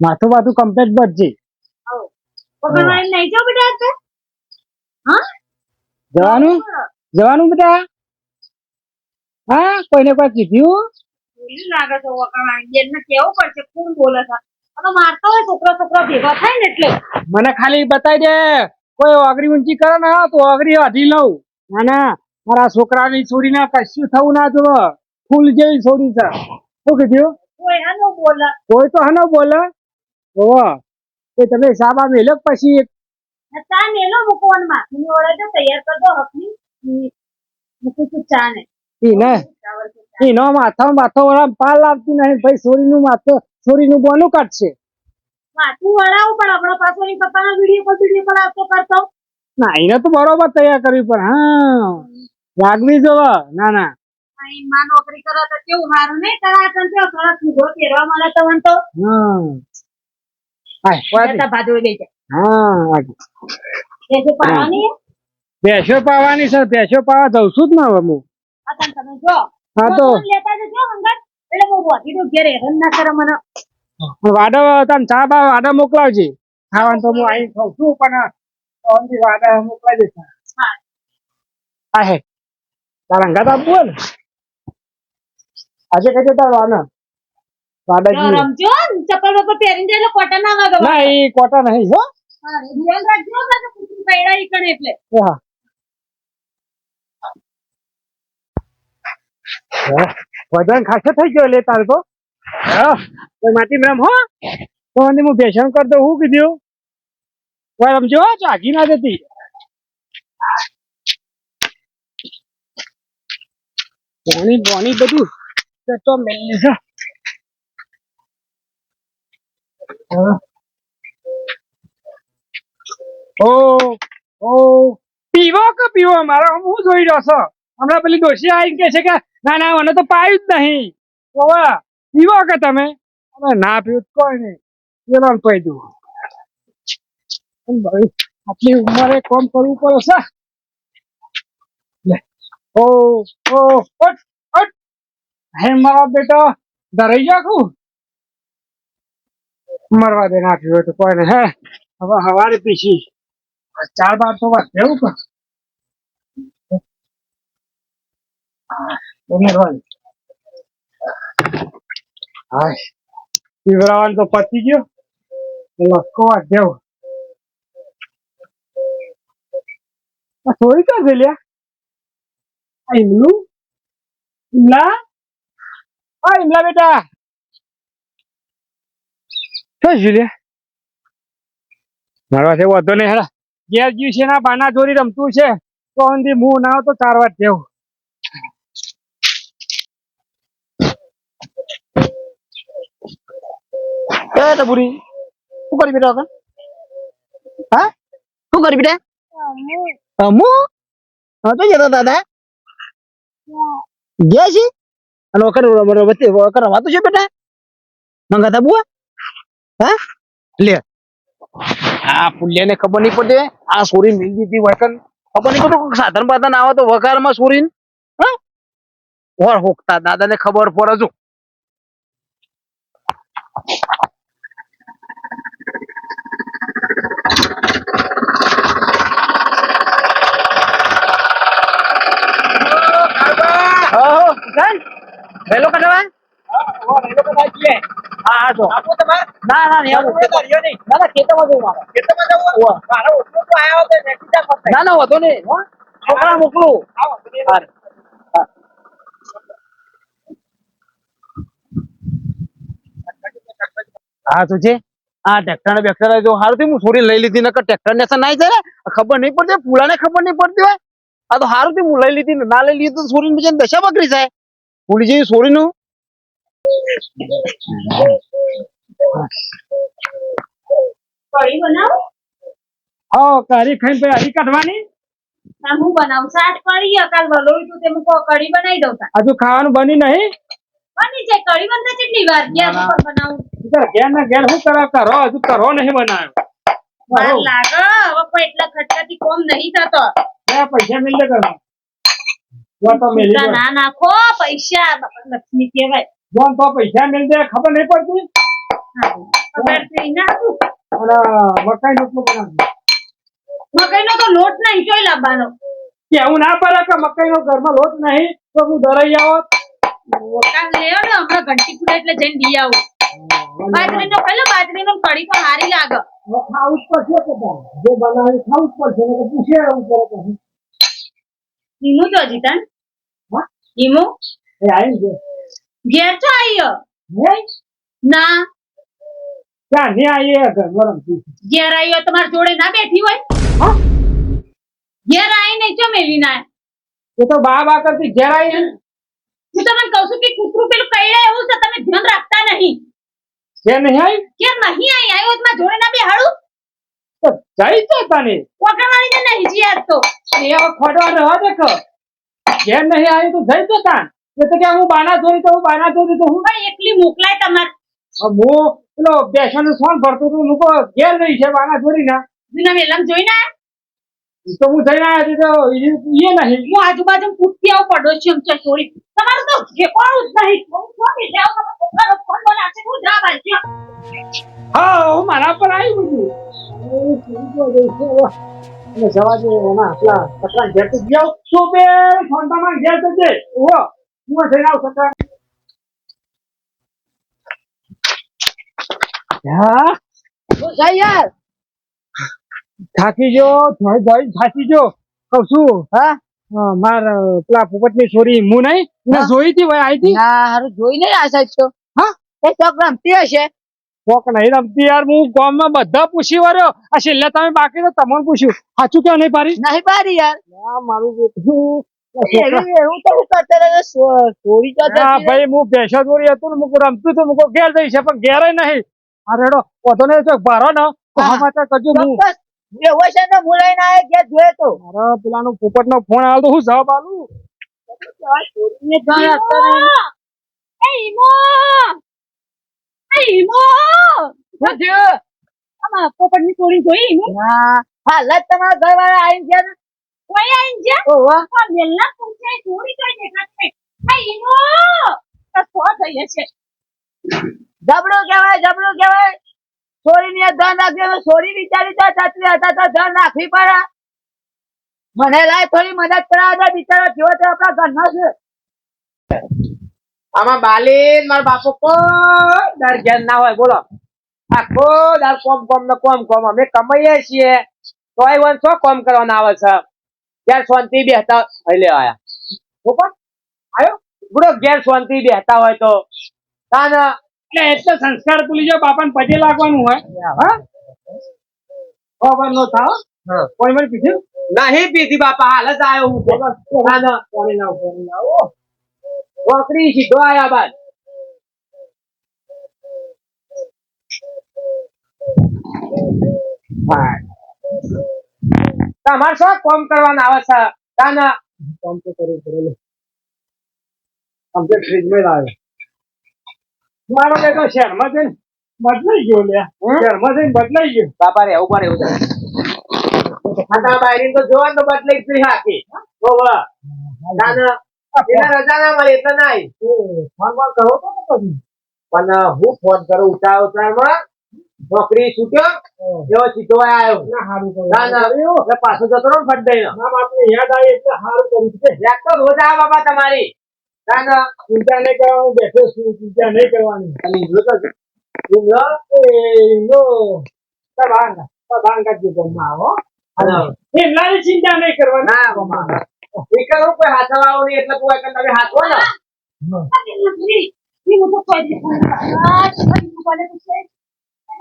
માથું બાથું કમ્પ્લેટ હા? જવાનું? જવાનું બેટા? હા કોઈને કોઈ કીધું? લાગે છે વકરવાની કેવું પડશે કોણ બોલે છે? મારતો હોય છોકરો છોકરો ભેગો થાય ને એટલે. મને ખાલી બતાવી દે. કોઈ ઓગરી ઊંચી કરે ને તો ઓગરી અઢી લઉં. ના ના મારા છોકરાની છોરીને કશું થવું ના જોવે ફૂલ જેવી છોરી છે. શું કીધું? કોઈ હનો બોલે. કોઈ તો હનો બોલે. ઓવો એ તમે સાબા મેલો પછી? ચા મેલો મૂકવાનું માથું ઓળે તો તૈયાર કર દો હકની મૂકું છું ચા ને? ને માથા માથો વાળા પાલ આવતી નહીં ભાઈ છોરીનું માથો બોનું કાઢશે. માથું વળાવું પણ આપણા પાછળની પપ્પાના વીડિયો પર વીડિયો પર આવતો કરતો. ના એને તો બરોબર તૈયાર કરવી પણ હા. લાગવી જોવે. ના ના. માં નોકરી કરો તો કેવું સારું નહીં? કરા તને તો સરસ મળે તો તો હા. ભેંસો પાવાની સર ભેસો પાવા જઉં છું જ ને હવે હું. તમે તો. વાડો તને ચા બા વાડો મોકલાવજે. ખાવાનું તો હું અહીં ખાઉં છું પણ ઓનથી મોકલાવી દઈશ. હા. હા. તારા અંગાત આપવું હોય ને? આજે કઈ જતા વાના વાડાજી. રમજો ચપ્પલ બપ્પલ પહેરીને જાય કોટા ના વાગો ના એ કોટા નહીં હો. ધ્યાન રાખજો તો એટલે. હા. વજન ખાસો થઈ ગયો લે તાર તો. હા? માટી મેમ હો? તો હું ભેસણ કર દઉં હું કીધું? કોઈ રમજો ચાગી ના જતી પાણી પાણી બધું. તે તો છે હા. ઓ ઓ. પીવો કે પીવો? મારો હું જોઈ રહ્યો છો. હમણાં પેલી ડોશી આવી કે છે કે, ના ના, મને તો પાયું જ નહીં. ઓવા પીવો કે તમે? અમે ના, પીવું કોઈ નહીં. પેલો પી દઉં. આટલી ઉંમરે કોમ કરવું પડે છે. ઓ ઓ હે મારા બેટા ડરાઈ જા કું મરવા દે ના હોય તો કોઈ નહીં હે? હવે, હવારે પીછી ચાર બાર તો વાત એવું કર પીવરાવાનું તો પતી ગયો. લસકો વાત દેવ થોડી ક્યાં ગયેલી આ? ઇમલું ઇમલા હા ઇમલા બેટા. શું છે મારવા છે વાંધો નહીં હેડા ઘેર છે ના બાના ચોરી રમતું છે તો અંધી મું ના તો ચાર વાર જેવું એ ટપુરી શું કરી બેટા હા શું કરી બેટા અમુ હા તો જતા દાદા ગયા છે અને વખત છે બેટા મંગાતા બુઆ હા? લે. આ પુલ્યાને ખબર નહીં પડે આ સોરી મિલ દીધી વખત ખબર નહીં પડે સાધન બાધન આવે તો વઘારમાં સોરી હા? ઓર હોકતા દાદાને ખબર પડે છું હા ચાલ વહેલો કઢાવા હા હા જો. ના ના નહીં ના ના ખેતરમાં જવું મારે. ના ના વધુ નહીં. હો. છોકરા મોકલું. હા. હા તો છે આ ટ્રેક્ટર બેક્ટર જો સારું થયું હું છોડી લઈ લીધી. નકર ટ્રેક્ટર ને નાઈ જાય ને ખબર નહીં પડતી પુલાને ખબર નહીં પડતી હોય. આ તો સારું થયું હું લઈ લીધી ને ના લઈ લીધી તો બીજાને દશા બકરી જાય. પુલી જેવી છોરીનું કઢી બનાવો હા કારી ખાઈને પછી હરી કાઢવાની? હું બનાવું. શાક કઢી અકાલ વલોયું તું તે હું કઢી બનાવી દઉં હજુ ખાવાનું બની નહીં? બની જાય કઢી બનતા કેટલી વાર? ગેસ ઉપર બનાવું. તો ઘેર ને શું કરો કરો હજુ કરો નહીં બનાવ્યો. વાર લાગે હવે કોઈ એટલા ખર્ચાથી કોમ નહીં થતો. પૈસા મિલ કરો તો ના નાખો પૈસા લક્ષ્મી કહેવાય. જો તો પૈસા મિલ જાય ખબર નહીં પડતી? મકાઈ ના મકાઈ નો તો લોટ નહીં ચોય લાવવાનો. કેવું ના પડે કે મકાઈ નો ઘરમાં લોટ નહીં તો હું ધરાઈ આવો? લેવો ને હમણાં ઘંટી ફૂટે એટલે જઈને દી આવું. બાજરીનો પેલો બાજરીનો કઢી તો સારી લાગે. ખાવું જ પડશે કે? જે બનાવી ખાવું જ પડશે ને પૂછે એવું કરે પછી ઈમુ તો હા? ઈમુ? એ આવી ગયો. આઈયો હે ના. ક્યાં ને આવીએ ઘર રમતી ઘેર આઈયો તમાર જોડે ના બેઠી હોય? હા. ઘેર આઈ નહીં ચો મેલી ના એ તો બા બા કરતી ઘેર આઈ હું તમને કહું છું કે કૂતરું પેલું કઈડે એવું છે તમે ધ્યાન રાખતા નહીં. કે નહીં આવી કે નહીં આઈ આવ્યો તો જોડે ના બેહાડું? તો જઈ તો તને. પકડવાની તો નહીં જી યાર તો. એ હવે રહો દેખો. ઘેર નહીં આવી તો જઈ તો તાન. કે હું બાના જોઈ તો હું બાના જોઈ તો હું પણ એકલી મોકલાય તમારે. હું પેલો બેસવાનું સોન ભરતો તો હું ઘેર નહીં છે બાના જોડી ના જૂના વેલમ જોઈને આયા? તો હું જઈને આવ્યો તો એ નહીં. હું આજુબાજુ પૂછતી આવું પડોશી છે ચોરી તમારું તો ઠેકાણું જ નહીં. હું ચોરી જાઉં તમે પોતાનો ફોન બનાવશે હું જા બાજુ. હા હું મારા પર આવી બધું. અને જવા દે એના આટલા સકરા ઘેર તો જાવ તો બે ફોનટામાં ઘેર તો જઈ ઓહો હું જઈને આવું યાર થાકી જો થાકી જો કઉ છું હા માર પેલા પોપટની છોરી હું નહીં મેં. જોઈ હતી ભાઈ આવી હતી ના હારું જોઈ નહીં આ તો હા એ ચોક રમતી હશે કોક નહીં રમતી યાર હું ગામમાં બધા પૂછી વર્યો આ છેલ્લે તમે બાકી તો તમને પૂછ્યું સાચું કે નહીં પારી નહીં પારી યાર મારું ભાઈ હું ભેંસો દોરી હતું ને મુકું રમતું હતું મુકો ઘેર જઈ છે પણ ઘેર નહીં. આ રેડો પોતો ને ચોક ભારો ને. સમાચાર કરજો હું. પેલાનો પોપટ નો ફોન આવ્યો હું જવાબ આલું હતો ને. ચોરી જોઈ ના. તમારા ઘર વાળા આવી ગયા ને ઈમો તો સો થઈ છે. જબરું કહેવાય જબરું કહેવાય. છોરી ને ધન રાખજો ને છોરી બિચારી તો છત્રી હતા તો ધન રાખવી પડે મને લાય થોડી મદદ કરાવવા દે બિચારો જેવો તે આપણા ઘરનો છે. આમાં બાલીન મારા બાપુ કોઈ દર ઘેર ના હોય બોલો. આખો દર કોમ કોમ ને કોમ કોમ અમે કમાઈએ છીએ. તોય વન શું કોમ કરવાના આવે છે. ઘેર શાંતિ બેહતા હોય. લે આયા. ઉપર આયો? બુડો ઘેર શાંતિ બેહતા હોય તો. તાના એટલે એટલે સંસ્કાર ભૂલી જાઓ બાપાને પછી લાગવાનું હોય. હા? ખબર નો થાવ? કોઈ મને પીધું? નહીં પીધી બાપા હાલ જ આયો હું. તાન પાણી લાવો ના લાવો નોકરી સીધો આયા બાદ. તમારે શું કોમ કરવાના આવે છે? તાન કોમ તો કરી કરેલો. કમ્પ્લીટ ફ્રીજમાં લાવે મારો બેટો શહેરમાં જઈને બદલાઈ ગયો લે? શહેરમાં જઈને બદલાઈ ગયો. બાપા રે ઉપર એવું છે આ તારા તો જોવા તો બદલાઈ ગઈ હાકી. આખી નાના એને રજા ના મળે એટલે નહીં. ફોનમાં કરો તો પણ હું ફોન કરું ઉતાર ઉતારમાં નોકરી છૂટ્યો? એવો સીધો આવ્યો ના સારું. ના ના એટલે પાછો જતો રહો ફટ દઈ ના. બાપને યાદ આવી એટલે સારું કર્યું છે યાદ તો રોજ આવે બાપા તમારી. ના ના. ચિંતા નહીં કરવાનું બેઠો છું ચિંતા નહીં કરવાની. ખાલી જો તો લો એ લો તબાંગ તબાંગ કાઢી ગમમાં આવો હા. એમલાની ચિંતા નહીં કરવાની. ના ગમમાં કોઈ નહીં એટલે તું એકદમ તમે હાથવો ને.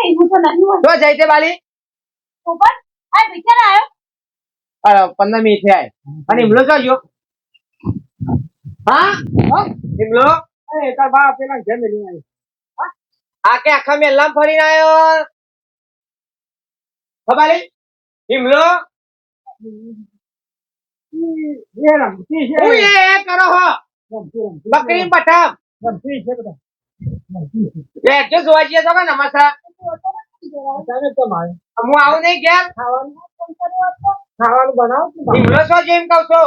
ઈમો તો તો નહીં હોય. જો જઈ તે બાલી ઉપર આ વિચાર આવ્યો અરે પંદર મિનિટ થયા અને હિમલો જોજો હા? ઇમલો એ તાર બાપ પેલા ઘેર મેલી આવી આ કે આખા મેલામ ફરીને આવ્યો? રમતી રમતી બકરી પઠામ જોવા જઈએ તો નમસ્કાર. તો હું આવું નહીં ઘેર ખાવાનું બનાવો છું છો જેમ કહું છું?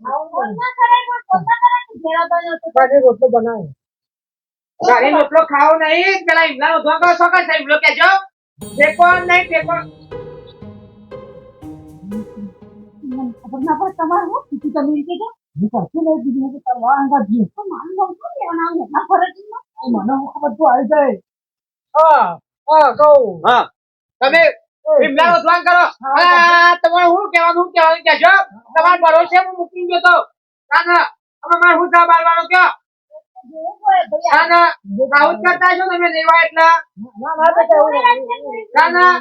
ખાવાનું બનાવો. ના ઘેરા રોટલો રોટલો ખાવો નહીં પેલા ઈમલા ઉધવા કરો છો કે ઈમલો કેજો ટેકો નહીં ના પડે તમારે હું કીધું તમે એમ કહેજો. હું કશું નહીં કીધું, હું તમારા અંગાત ગયો. તો નામ શું લેવાનું? આવે? એટલા મને ખબર તો આવી જાય. હા. હા કહું. હા. તમે ઈમલા ઉધવા કરો. આ તમારે હું કહેવાનું હું કહેવાનું કેજો તમારે ભરોસે હું મૂકી ગયો તો ના ના અમે મારે હું જવાબ આપવાનો કયો? જોવું પડે ભાઈ. ના ના આવું જ કરતા છો તમે ના ના.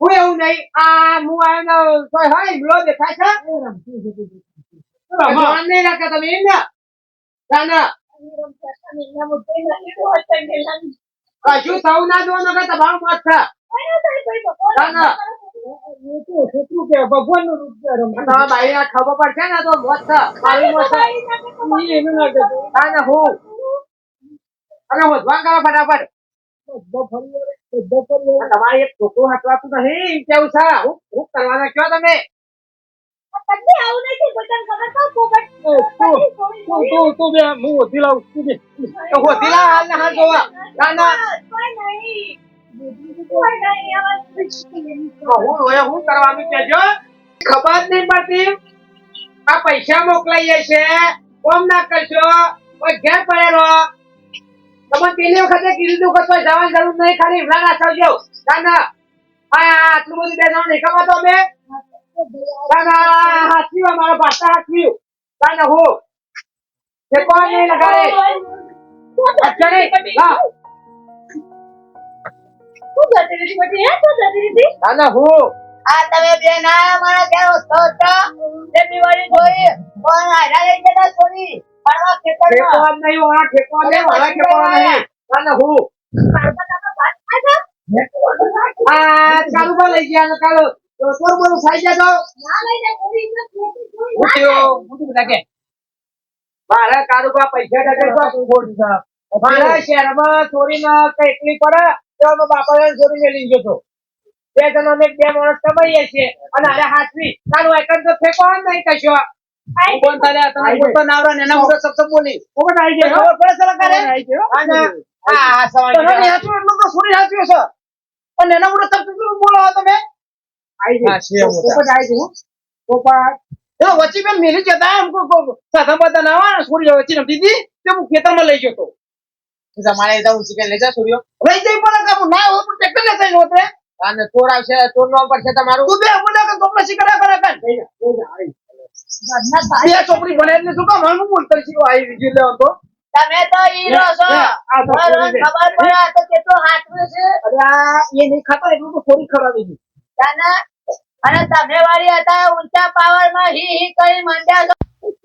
હું એવું નહીં. આ હું કોઈ હોય ઈમલો દેખાય છે? ભગવાન નહીં રાખતા તમે એમ ના? ના ના કશું થવું ના જોવાનું કે તમારું મત છે ના ભગવાન ના, ના. નું રૂપ છે રમવા. તમારા ખબર પડશે ને તો મોત છે મારું મોત છે ના ના. ના ના હું અને હોધવાન કરો ફટાફટ તમારે એક છોકરું હટવાતું નહીં કેવું છે હું હું કરવાના કયો તમે આવું નથી બટન ખબર તો પોપટ એ, તું, તું, તું, તું બે, હું ઓછી લાવું, તું બે. તો હાલ ને હાલ જોવા ના ના. કોઈ નહીં. કોઈ નહીં આવા હું રોયા હું કરવાનું કેજો ખબર નહીં પડતી. આ પૈસા મોકલાઈએ છે. કોમ ના કરશો. કોઈ ઘેર પડેલો. તમે પેલી વખતે કીધું કે કોઈ જવાની જરૂર નહીં ખાલી ઇમરાન જાવ ના ના. આ આટલું બધું બે જણ ખબર તો અમે? ના ના મારો ભાષા હાચવી ના ના હું. તે કોઈ નહીં. લગાડે અત્યારે હા. શું જતી રહી બધી હે? શું જતી રહી ના ના હું. આ તમે બે ના મારા ઘેર વસ્તો છો તે દિવાળી જોઈ પણ આડા લઈ જતા છોડી ફરવા ખેતરમાં. ઠેકો નહીં વાળા ઠેકો નહીં વાળા ઠેકો નહીં. ના ના હું. આ ચાલુ માં લઈ ગયા કાલો તો થોડું ખાઈ જતો ના લઈ જાય પૂરી ઇજ્જત નથી જોઈ. ઉઠ્યો ઉઠી બધા મારા કારુબા પૈસા ટકે તો છે? મારા શહેરમાં ચોરીમાં કઈ એકલી પડે? તો અમે બાપા ચોરી લઈ ગયો બે જણો અમે બે માણસ કમાઈએ છીએ. અને અરે હાથવી તારું એકન તો ફેંકો જ નહીં કશો. કોણ તારે તને મોટો નાવરો ને એના મોટો શબ્દ બોલી આવી ગયો. આ સવાલ તને હાચું એટલું તો છોરી છે. પણ એના બોલો તમે? આવી ગયો. આવી ગયો. વચ્ચે મેલી જતા એમ સાધા બાધા ના આવે છોરી વચ્ચે રમતી હતી તે હું ખેતરમાં લઈ ગયો તો. તમારે જવું છે કે લઈ જા સૂર્યો લઈ જઈ પડે કામ ના હોય તો ટ્રેક્ટર ને જઈને હોતે અને ચોર આવશે ચોર નો પડશે તમારું? તું બે મને કે કપડા શીખડા કરે કર ભાઈ બે છોકરી ભણે એટલે શું કામ? હું બોલતો શીખો આવી બીજું લેવો તો તમે તો હીરો છો. તો. ખબર પડે આ તો કેટલું હાચવું છે. અરે આ એ નહીં ખાતા એટલું તો થોડી ખરાબ છે તાના અને તમે વાળી હતા ઊંચા પાવરમાં હી હી કરી મંડ્યા છો.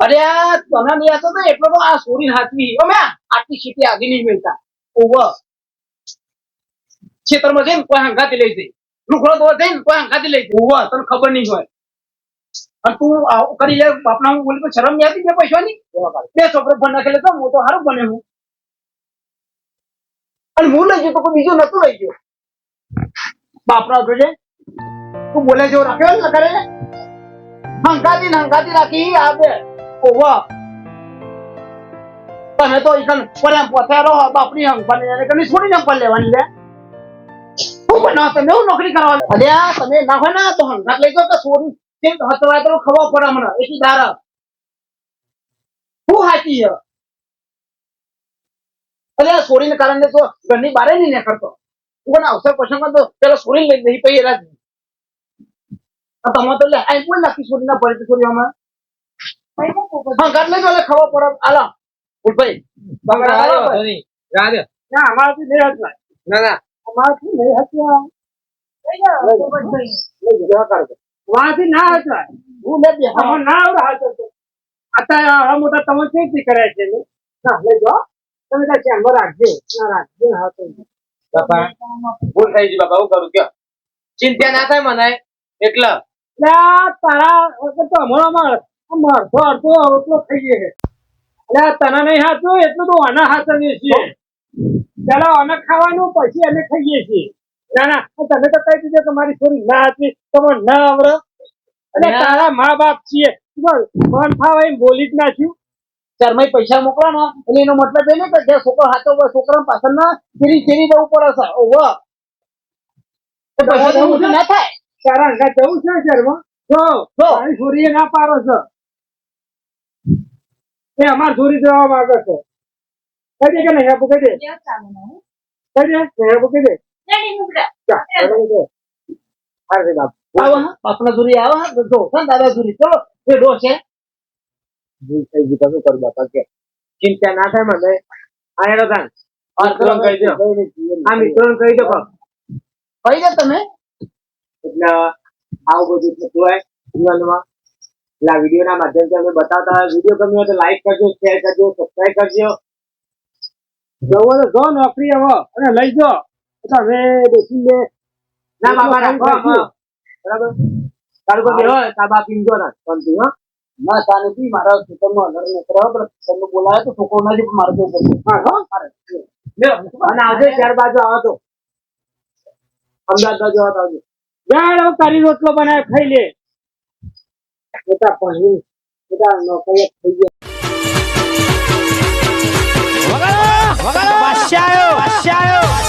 અરે આ તને નહીં હતો ને એટલો તો આ સોરી હાથવી. અમે આટલી સીટી આગી નહીં મળતા. ઓવર ખેતરમાં જઈને કોઈ હંગાતી લઈ જઈ લુગડો તો જઈને કોઈ હંગાતી લઈ જઈ ઓવર તને ખબર નહીં હોય. અને તું આવું કરી લે બાપના હું બોલી શરમ નહીં આવતી બે પૈસાની? બે છોકરો ભણ નાખેલે તો હું તો સારું બને હું અને હું લઈ ગયો તો કોઈ બીજું નતું લઈ ગયો. બાપરા જોજે તું બોલે જેવો રાખ્યો ને કરે? હંકાતી ને હંકાતી રાખી આ બે. ઓવા તમે તો ઈકન પરેમ પોતે રહો બાપની હંકવાની એને કની છોડીને પર લેવાની લે બનાવ તમે હું નોકરી કરવા અલે તમે ના હોય ના તો હંગાત લઈ જાઓ તો સોરી કેમ હતવાય તો ખબર પડે મને એટલી દારા હું હાચી છે અલે આ છોડીને કારણે તો ઘરની બારે નહીં નીકળતો કોણ અવસર પ્રસંગમાં તો પેલા છોડી લઈ નહીં પછી એલા તમે તો લે આ કોઈ નાખી સોરી ના પડે સોરી હા હંગાત લઈ જાઓ ખબર પડે આલા ભૂલભાઈ ના, અમારાથી નહીં હચવાય. ના ના અમારાથી નહીં હત્યા વાથી ના હચવાય. હું લે બે હા. ના આવડે હતો અત્યારે આ મોટા તમે કેવી કરે છે ને? ના, લઈ જો તમે તો ચેમ્બર રાખજો. ના, રાખજો ને હાચવજો. બાપા ભૂલ થઈ ગઈ બાપા હું કરું? કયો? ચિંતા ના થાય મને એટલે. એટલે આ તારા તો આમ અડધો અડધો રોટલો થઈ ગયો છે. એટલે આ તને નહીં હાચું એટલું તો આને હાચવીએ છીએ ચાલો અમે ખાવાનું પછી અમે ખાઈએ છીએ. ના ના તમે તો કહી દીધું કે મારી છોરી ના હતી તમે ના આવડે. અને તારા મા બાપ છીએ મન ફાવે એમ બોલી જ નાખ્યું ચારમાય પૈસા મોકલો ને એટલે એનો મતલબ એ નહીં કે જે છોકરો હાથો હોય છોકરા પાછળ ના ચીરી ચીરી જવું પડે છે. તો ના થાય. તારા અંગા જવું છે શર્મા જો છોરીએ ના પારો છે. એ અમાર છોરી જવા માંગે છે. કહી દે કે નહીં? આપું કહી દે. નહીં આપું બાપના દૂરી આવો દાદા દૂરી. ચલો જે ડો છે. ચિંતા ના થાય મને. આ હેડો તાન. કહી દો. આ મિત્રોને કહી દો કહી. દે તમે. એટલે આવું બધું થતું હોય જીવનમાં. એટલે આ વિડીયોના માધ્યમથી અમે બતાવતા વીડિયો ગમ્યો તો લાઈક કરજો શેર કરજો સબસ્ક્રાઈબ કરજો. જવો તો જો નોકરી આવો અને લઈ જો. તો હવે બેસી લે ના બાપા રાખો. બરાબર? તારું કોઈ બેહો તાબા પીંજો ના. સમજી હો. ના મારા અલર ને બરાબર તમને બોલાવે તો છોકરો નથી મારે જવું હા હો. લ્યો અને આવજો ચાર બાજુ આવો તો. અમદાવાદ બાજુ આવો તો આવજો. હવે તારી રોટલો બનાવે ખાઈ લે. બેટા પણ બેટા નોકરી થઈ ગયા. વગાડો વાશ્યાયો વાશ્યાયો